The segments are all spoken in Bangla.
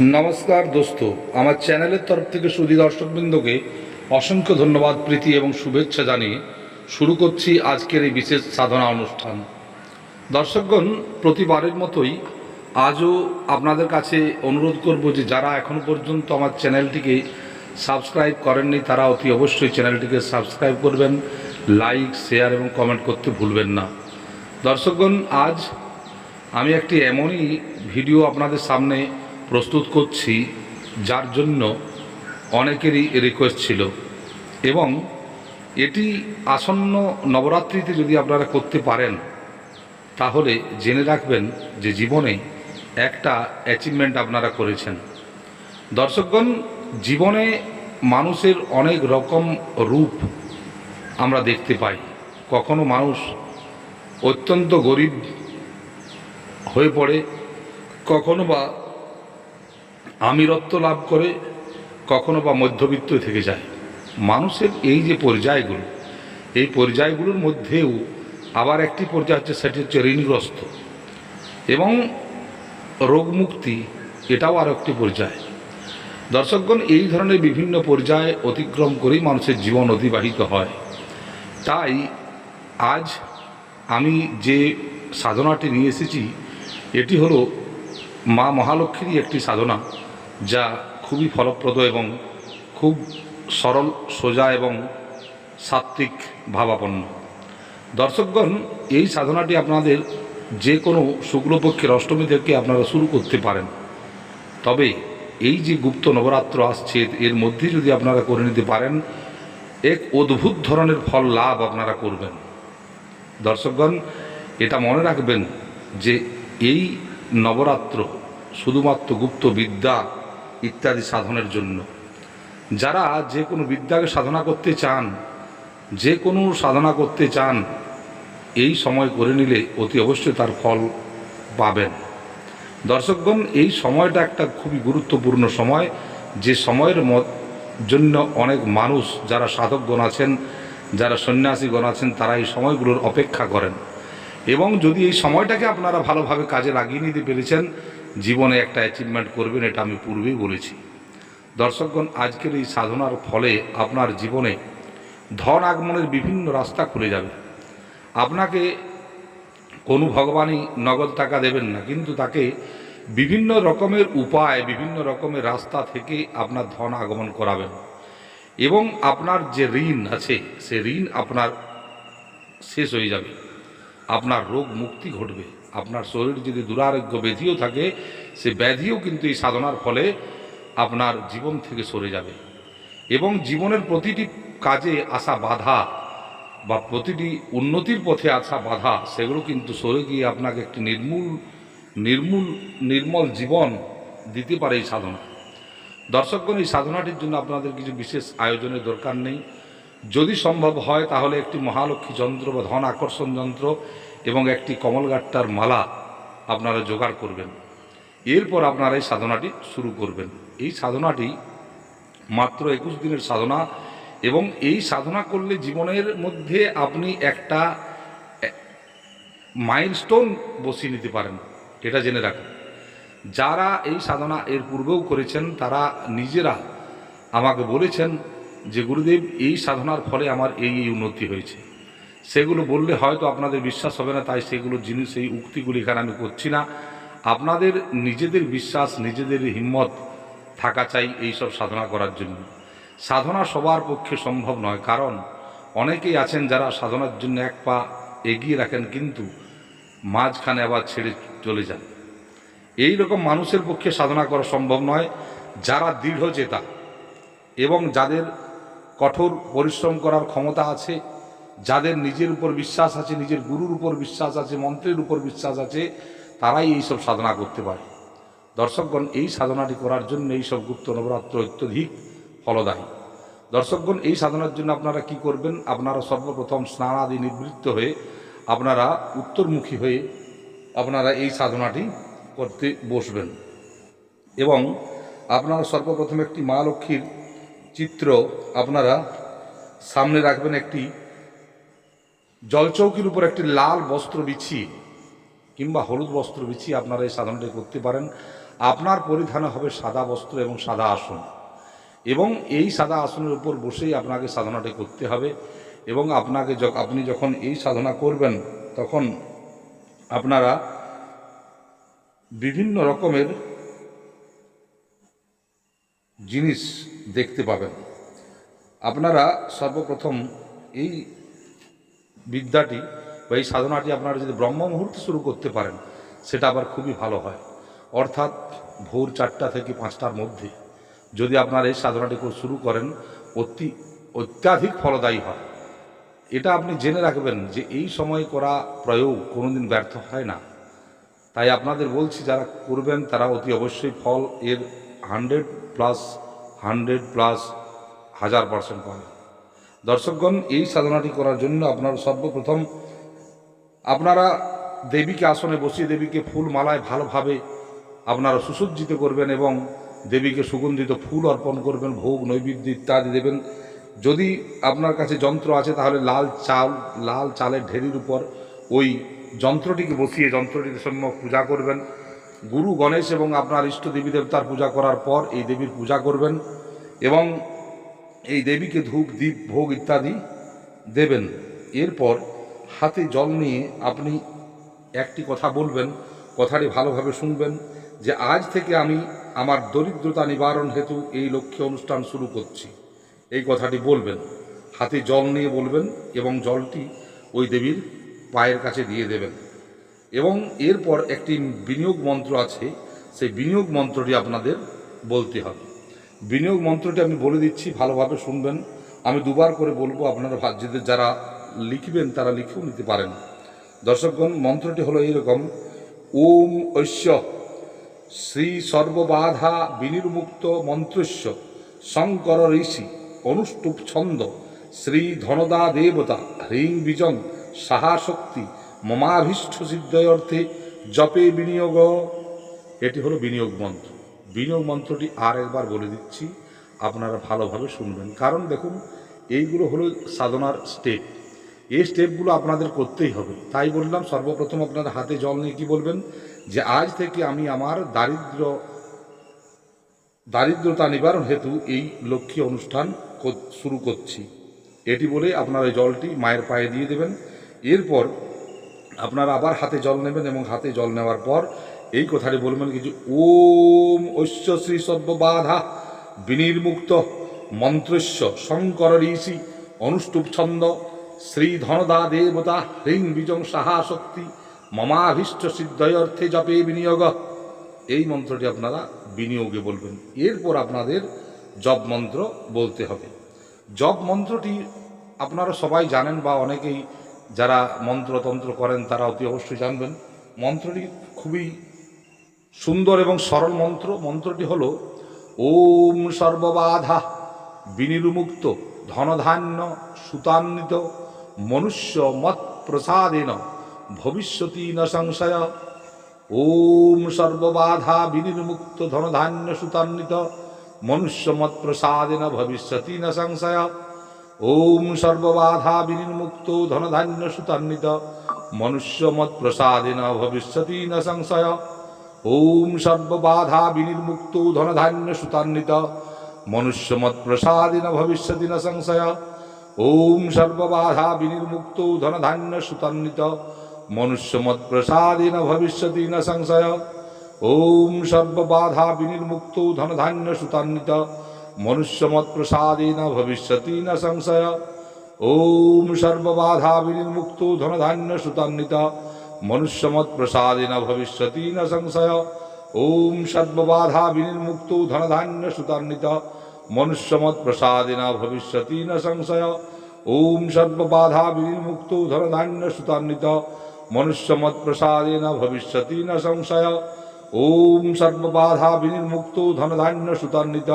নমস্কার দোস্ত। আমার চ্যানেলের তরফ থেকে সুদী দর্শকবৃন্দকে অসংখ্য ধন্যবাদ, প্রীতি এবং শুভেচ্ছা জানিয়ে শুরু করছি আজকের এই বিশেষ সাধনা অনুষ্ঠান। দর্শকগণ, প্রতিবারের মতোই আজও আপনাদের কাছে অনুরোধ করব যে যারা এখনও পর্যন্ত আমার চ্যানেলটিকে সাবস্ক্রাইব করেননি, তারা অতি অবশ্যই চ্যানেলটিকে সাবস্ক্রাইব করবেন, লাইক, শেয়ার এবং কমেন্ট করতে ভুলবেন না। দর্শকগণ, আজ আমি একটি এমনই ভিডিও আপনাদের সামনে প্রস্তুত করছি, যার জন্য অনেকেরই রিকোয়েস্ট ছিল। এবং এটি আসন্ন নবরাত্রিতে যদি আপনারা করতে পারেন, তাহলে জেনে রাখবেন যে জীবনে একটা অ্যাচিভমেন্ট আপনারা করেছেন। দর্শকগণ, জীবনে মানুষের অনেক রকম রূপ আমরা দেখতে পাই। কখনো মানুষ অত্যন্ত গরিব হয়ে পড়ে, কখনো বা আমিরত্ব লাভ করে কখনো বা মধ্যবিত্ত থেকে যায় মানুষের এই যে পর্যায়গুলো, এই পর্যায়গুলোর মধ্যেও আবার একটি পর্যায় হচ্ছে, সেটি হচ্ছে ঋণগ্রস্ত। এবং রোগমুক্তি এটাও আর একটি পর্যায়। দর্শকগণ, এই ধরনের বিভিন্ন পর্যায়ে অতিক্রম করেই মানুষের জীবন অতিবাহিত হয়। তাই আজ আমি যে সাধনাটি নিয়ে এসেছি, এটি হলো মা মহালক্ষ্মীরই একটি সাধনা। যা খুবই ফলপ্রদ এবং খুব সরল, সোজা এবং সাত্ত্বিক ভাবাপন্ন। দর্শকগণ, এই সাধনাটি আপনাদের যে কোনো শুক্লপক্ষের অষ্টমী থেকে আপনারা শুরু করতে পারেন। তবে এই যে গুপ্ত নবরাত্র আসছে, এর মধ্যে যদি আপনারা করে নিতে পারেন, এক অদ্ভুত ধরনের ফল লাভ আপনারা করবেন। দর্শকগণ, এটা মনে রাখবেন যে এই নবরাত্র শুধুমাত্র গুপ্ত বিদ্যা ইত্যাদি সাধনের জন্য। যারা যে কোনো বিদ্যাকে সাধনা করতে চান, যে কোনো সাধনা করতে চান, এই সময় করে নিলে অতি অবশ্যই তার ফল পাবেন। দর্শকগণ, এই সময়টা একটা খুবই গুরুত্বপূর্ণ সময়। যে সময়ের জন্য অনেক মানুষ, যারা সাধকগণ আছেন, যারা সন্ন্যাসীগণ আছেন, তারা এই সময়গুলোর অপেক্ষা করেন। এবং যদি এই সময়টাকে আপনারা ভালোভাবে কাজে লাগিয়ে নিতে পেরেছেন জীবনে একটা অ্যাচিভমেন্ট করবেন, এটা আমি পূর্বেই বলেছি। দর্শকগণ, আজকের এই সাধনার ফলে আপনার জীবনে ধন আগমনের বিভিন্ন রাস্তা খুলে যাবে। আপনাকে কোনো ভগবানই নগদ টাকা দেবেন না, কিন্তু তাকে বিভিন্ন রকমের উপায়, বিভিন্ন রকমের রাস্তা থেকে আপনার ধন আগমন করাবেন। এবং আপনার যে ঋণ আছে, সে ঋণ আপনার শেষ হয়ে যাবে। আপনার রোগ মুক্তি ঘটবে। আপনার শরীর যদি দুরারোগ্য ব্যাধিও থাকে, সে ব্যাধিও কিন্তু এই সাধনার ফলে আপনার জীবন থেকে সরে যাবে। এবং জীবনের প্রতিটি কাজে আসা বাধা বা প্রতিটি উন্নতির পথে আসা বাধা, সেগুলো কিন্তু সরে গিয়ে আপনাকে একটি নির্মূল নির্মূল, নির্মল জীবন দিতে পারে এই সাধনা। দর্শকগণ, এই সাধনাটির জন্য আপনাদের কিছু বিশেষ আয়োজনের দরকার নেই। যদি সম্ভব হয়, তাহলে একটি মহালক্ষ্মী যন্ত্র বা ধন আকর্ষণ যন্ত্র এবং একটি কমলগাট্টার মালা আপনারা জোগাড় করবেন। এরপর আপনারা এই সাধনাটি শুরু করবেন। এই সাধনাটি মাত্র একুশ দিনের সাধনা এবং এই সাধনা করলে জীবনের মধ্যে আপনি একটা মাইলস্টোন বসিয়ে নিতে পারেন। এটা জেনে রাখুন। যারা এই সাধনা এর পূর্বেও করেছেন, তারা নিজেরা আমাকে বলেছেন যে, গুরুদেব, এই সাধনার ফলে আমার এই এই উন্নতি হয়েছে। সেগুলো বললে হয়তো আপনাদের বিশ্বাস হবে না, তাই সেগুলো জিনিস এই উক্তিগুলি এখানে আমি করছি না। আপনাদের নিজেদের বিশ্বাস, নিজেদের হিম্মত থাকা চাই এই সব সাধনা করার জন্য। সাধনা সবার পক্ষে সম্ভব নয়, কারণ অনেকেই আছেন যারা সাধনার জন্য এক পা এগিয়ে রাখেন কিন্তু মাঝখানে আবার ছেড়ে চলে যান। এই রকম মানুষের পক্ষে সাধনা করা সম্ভব নয়, যারা দৃঢ় চেতা এবং যাদের কঠোর পরিশ্রম করার ক্ষমতা আছে যাদের নিজের উপর বিশ্বাস আছে, নিজের গুরুর উপর বিশ্বাস আছে, মন্ত্রের উপর বিশ্বাস আছে, তারাই এইসব সাধনা করতে পারে। দর্শকগণ, এই সাধনাটি করার জন্য এইসব গুপ্ত নবরাত্র অত্যধিক ফলদায়ী। দর্শকগণ, এই সাধনার জন্য আপনারা কি করবেন? আপনারা সর্বপ্রথম স্নান আদি নিবৃত্ত হয়ে আপনারা উত্তরমুখী হয়ে আপনারা এই সাধনাটি করতে বসবেন। এবং আপনারা সর্বপ্রথম একটি মা লক্ষ্মীর চিত্র আপনারা সামনে রাখবেন, একটি জলচৌকির উপর একটি লাল বস্ত্র বিছিয়ে, কিংবা হলুদ বস্ত্র বিছিয়ে আপনারা এই সাধনাটি করতে পারেন। আপনার পরিধানে হবে সাদা বস্ত্র এবং সাদা আসন। এবং এই সাদা আসনের উপর বসেই আপনাকে সাধনাটি করতে হবে। এবং আপনাকে আপনি যখন এই সাধনা করবেন, তখন আপনারা বিভিন্ন রকমের জিনিস দেখতে পাবেন। আপনারা সর্বপ্রথম এই বিদ্যাটি বা এই সাধনাটি আপনারা যদি ব্রহ্ম মুহূর্তে শুরু করতে পারেন, সেটা আবার খুবই ভালো হয়। অর্থাৎ ভোর চারটা থেকে পাঁচটার মধ্যে যদি আপনারা এই সাধনাটি শুরু করেন, অতি অত্যাধিক ফলদায়ী হয়। এটা আপনি জেনে রাখবেন যে এই সময় করা প্রয়োগ কোনোদিন ব্যর্থ হয় না। তাই আপনাদের বলছি, যারা করবেন তারা অতি অবশ্যই ফল এর হান্ড্রেড প্লাস হান্ড্রেড প্লাস হাজার পার্সেন্ট পাবেন। দর্শকগণ, এই সাধনাটি করার জন্য আপনারা সর্বপ্রথম আপনারা দেবীকে আসনে বসিয়ে দেবীকে ফুল মালায় ভালোভাবে আপনারা সুসজ্জিত করবেন এবং দেবীকে সুগন্ধিত ফুল অর্পণ করবেন, ভোগ, নৈবেদ্য ইত্যাদি দেবেন। যদি আপনার কাছে যন্ত্র আছে, তাহলে লাল চাল, লাল চালের ঢেরির উপর ওই যন্ত্রটিকে বসিয়ে যন্ত্রটির সম্যক পূজা করবেন। গুরু গণেশ এবং আপনার ইষ্ট দেবী দেবতার পূজা করার পর এই দেবীর পূজা করবেন এবং এই দেবীকে ধূপ দ্বীপ ভোগ ইত্যাদি দেবেন। এরপর হাতে জল নিয়ে আপনি একটি কথা বলবেন, কথাটি ভালোভাবে শুনবেন যে আজ থেকে আমি আমার দরিদ্রতা নিবারণ হেতু এই লক্ষ্যে অনুষ্ঠান শুরু করছি। এই কথাটি বলবেন, হাতে জল নিয়ে বলবেন এবং জলটি ওই দেবীর পায়ের কাছে দিয়ে দেবেন। এবং এরপর একটি বিনিয়োগ মন্ত্র আছে, সেই বিনিয়োগ মন্ত্রটি আপনাদের বলতে হবে। বিনিয়োগ মন্ত্রটি আমি বলে দিচ্ছি, ভালোভাবে শুনবেন। আমি দুবার করে বলব, আপনারা ভাজ্যদের যারা লিখবেন, তারা লিখেও নিতে পারেন। দর্শকগণ, মন্ত্রটি হলো এইরকম, ওম ঐশ্য, শ্রী সর্ববাধা বিনির্মুক্ত মন্ত্রস্য, শঙ্কর ঋষি, অনুষ্টুপ ছন্দ, শ্রী ধনদা দেবতা, হ্রিং বীজং, সাহা শক্তি, মমাভীষ্ট সিদ্ধয়র্থে জপে বিনিয়োগ। এটি হলো বিনিয়োগ মন্ত্র। বিনিয়োগ মন্ত্রটি আর একবার বলে দিচ্ছি, আপনারা ভালোভাবে শুনবেন। কারণ দেখুন, এইগুলো হলো সাধনার স্টেপ এই স্টেপগুলো আপনাদের করতেই হবে। তাই বললাম, সর্বপ্রথম আপনার হাতে জল নিয়ে কি বলবেন? যে আজ থেকে আমি আমার দারিদ্র, দারিদ্রতা নিবারণ হেতু এই লক্ষ্মী অনুষ্ঠান শুরু করছি। এটি বলে আপনারা জলটি মায়ের পায়ে দিয়ে দেবেন। এরপর আপনারা আবার হাতে জল নেবেন এবং হাতে জল নেওয়ার পর এই কথাটি বলবেন কিছু ওম ঐশ্য শ্রী সর্ববাধা বিনির্মুক্ত মন্ত্রস্য শঙ্কর ঋষি অনুষ্টুপ ছন্দ শ্রী ধনদা দেবতা হ্রিং বিজং সাহা শক্তি মমাভীষ্ট সিদ্ধয়র্থে জপে বিনিয়োগ। এই মন্ত্রটি আপনারা বিনিয়োগে বলবেন। এরপর আপনাদের জপ মন্ত্র বলতে হবে। জপ মন্ত্রটি আপনারা সবাই জানেন বা অনেকেই যারা মন্ত্রতন্ত্র করেন তারা অতি অবশ্যই জানবেন। মন্ত্রটি খুবই সুন্দর এবং সরল মন্ত্র, মন্ত্রটি হল, ওম সর্ববাধা বিনির্মুক্ত ধনধান্য সুতান্বিত মনুষ্য মত প্রসাদেন ভবিষ্যতি ন সংশয়। ওম সর্ববাধা বিনির্মুক্ত ধনধান্য সুতান্বিত মনুষ্য মত প্রসাদেন ভবিষ্যতি ন সংশয়। ওম সর্ববাধা বিনির্মুক্ত ধনধান্য সুতান্বিত মনুষ্য মত প্রসাদেন ভবিষ্যতি ন সংশয়। ওম সর্ববাধা বিনির্মুক্ত ধনধান্য সুতান্বিত। মনুষ্য মত প্রসাদেন ভবিষ্যতি ন সংশয়। ওম সর্ববাধা বিনির্মুক্ত ধনধান্য সুতান্বিত। মনুষ্য মত প্রসাদেন ভবিষ্যতি ন সংশয়। ওম সর্ববাধা বিনির্মুক্ত ধনধান্য সুতান্বিত। মনুষ্য মত প্রসাদেন ভবিষ্যতি ন সংশয়। ওম সর্ববাধা বিনির্মুক্ত ধনধান্য সুতান্বিত। মনুষ্য মত প্রসাদেন ভবিষ্যতি ন সংশয়। ওম সর্ববাধা বিনির্মুক্ত ধনধান্য সুতান্বিত। মনুষ্য মত প্রসাদেন ভবিষ্যতি ন সংশয়। ওম সর্ববাধা বিনির্মুক্ত ধনধান্য সুতান্বিত। মনুষ্য মত প্রসাদেন ভবিষ্যতি ন সংশয়। ওম সর্ববাধা বিনির্মুক্ত ধনধান্য সুতান্বিত।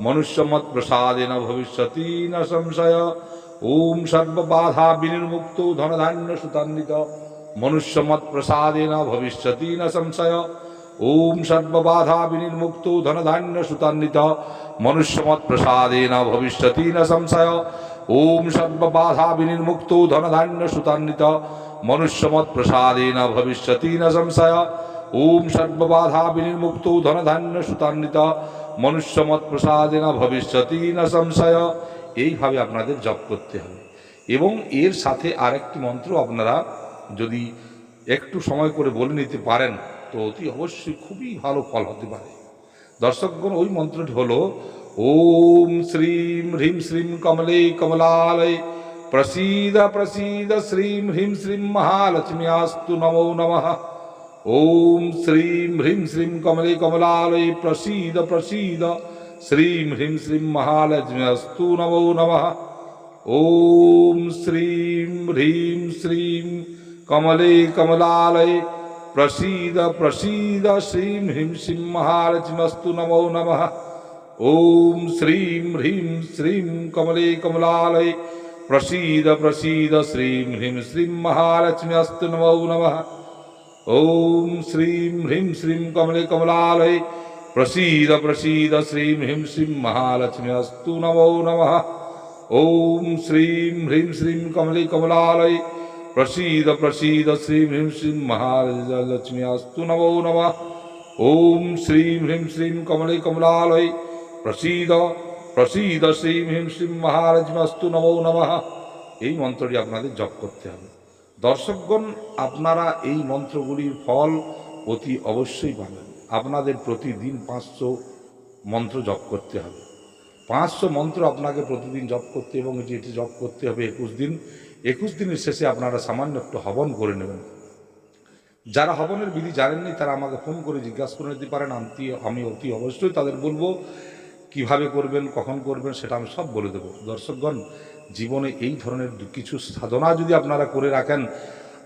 মনুষ্য মত প্রসাদেন ভবিষ্যতি ন সংশয়। ওম সর্ববাধা বিনির্মুক্ত ধনধান্য সুতান্বিত। মনুষ্য মত প্রসাদেন ভবিষ্যতি ন সংশয় ওম সর্ববাধা বিনির্মুক্ত ধনধান্য সুতান্বিত মনুষ্য মত প্রসাদেন ভবিষ্যতি ন সংশয় ওম সর্ববাধা বিনির্মুক্ত ধনধান্য সুতান্বিত মনুষ্য মত প্রসাদেন ভবিষ্যতি ন সংশয় ওম সর্ববাধা বিনির্মুক্ত ধনধান্য সুতান্বিত মনুষ্যমত প্রসাদেনা ভবিষ্যতি না সংশয় এইভাবে আপনাদের জপ করতে হবে। এবং এর সাথে আরেকটি মন্ত্র আপনারা যদি একটু সময় করে বলে নিতে পারেন, তো অতি অবশ্যই খুবই ভালো ফল হতে পারে। দর্শকগণ, ওই মন্ত্রটি হলো, ওম শ্রীম হ্রিম শ্রীম কমলে কমলালয় প্রসীদ প্রসীদ শ্রীম হ্রিম শ্রীম মহালক্ষ্ম্যাস্তু নমো নমঃ। ওম শ্রীম হ্রিম শ্রীম কমলে কমলালয় প্রসীদ প্রসীদ শ্রীম হ্রিম শ্রীম মহালক্ষ্ম্যাস্তু নমো নমঃ। ওম শ্রীম হ্রিম শ্রীম কমলে কমলালয়। প্রসীদ প্রসীদ, শ্রীম হ্রিম শ্রীম মহালক্ষ্মীমস্তু নমো নমঃ। ওম শ্রীম হ্রিম শ্রীম কমলে কমলালয়। প্রসীদ প্রসীদ, শ্রীম হ্রিম শ্রীম মহালক্ষ্মীমস্তু নমো নমঃ। ওম শ্রীম হ্রিম শ্রীম কমলে কমলালয়। প্রসীদ প্রসীদ, শ্রীম হ্রিম শ্রীম মহালক্ষ্মীমস্তু নমো নমঃ। ওম শ্রীম হ্রিম শ্রীম কমলে কমলালয়। প্রসীদ প্রসীদ শ্রীম হ্রিম শ্রীম মহালক্ষ্মী অস্তু নমো নমঃ ওম শ্রীম হ্রিম শ্রীম কমলে কমলালয় প্রসীদ প্রসীদ শ্রীম হ্রিম শ্রীম মহালক্ষ্মী অস্তু নমো নমঃ এই মন্ত্রটি আপনাদের জপ করতে হবে। দর্শকগণ, আপনারা এই মন্ত্রগুলির ফল অতি অবশ্যই পাবেন। আপনাদের প্রতিদিন পাঁচশো মন্ত্র জপ করতে হবে। পাঁচশো মন্ত্র আপনাকে প্রতিদিন জপ করতে এবং এটি জপ করতে হবে একুশ দিন একুশ দিনের শেষে আপনারা সামান্য একটু হবন করে নেবেন। যারা হবনের বিধি জানেননি, তারা আমাকে ফোন করে জিজ্ঞাসা করে নিতে পারেন। আমি আমি অতি অবশ্যই তাদের বলব, কীভাবে করবেন, কখন করবেন, সেটা আমি সব বলে দেবো। দর্শকগণ, জীবনে এই ধরনের কিছু সাধনা যদি আপনারা করে রাখেন,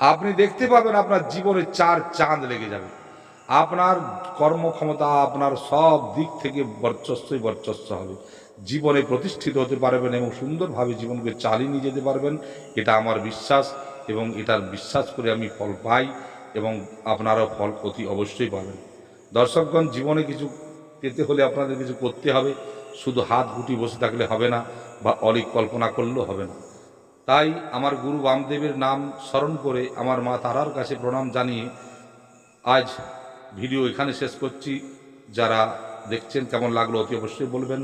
আপনি দেখতে পাবেন আপনার জীবনে চার চাঁদ লেগে যাবে। আপনার কর্মক্ষমতা, আপনার সব দিক থেকে বর্চস্বই বর্চস্ব হবে। জীবনে প্রতিষ্ঠিত হতে পারবেন এবং সুন্দরভাবে জীবনকে চালিয়ে নিয়ে যেতে পারবেন, এটা আমার বিশ্বাস এবং এটার বিশ্বাস করে আমি ফল পাই এবং আপনারাও ফল অতি অবশ্যই পাবেন। দর্শকগণ, জীবনে কিছু পেতে হলে আপনাদের কিছু করতে হবে, শুধু হাত গুটি বসে থাকলে হবে না বা অলিক কল্পনা করলেও হবে না। তাই আমার গুরু বামদেবের নাম স্মরণ করে আমার মা তারার কাছে প্রণাম জানিয়ে আজ ভিডিও এখানে শেষ করছি। যারা দেখছেন কেমন লাগল অতি অবশ্যই বলবেন।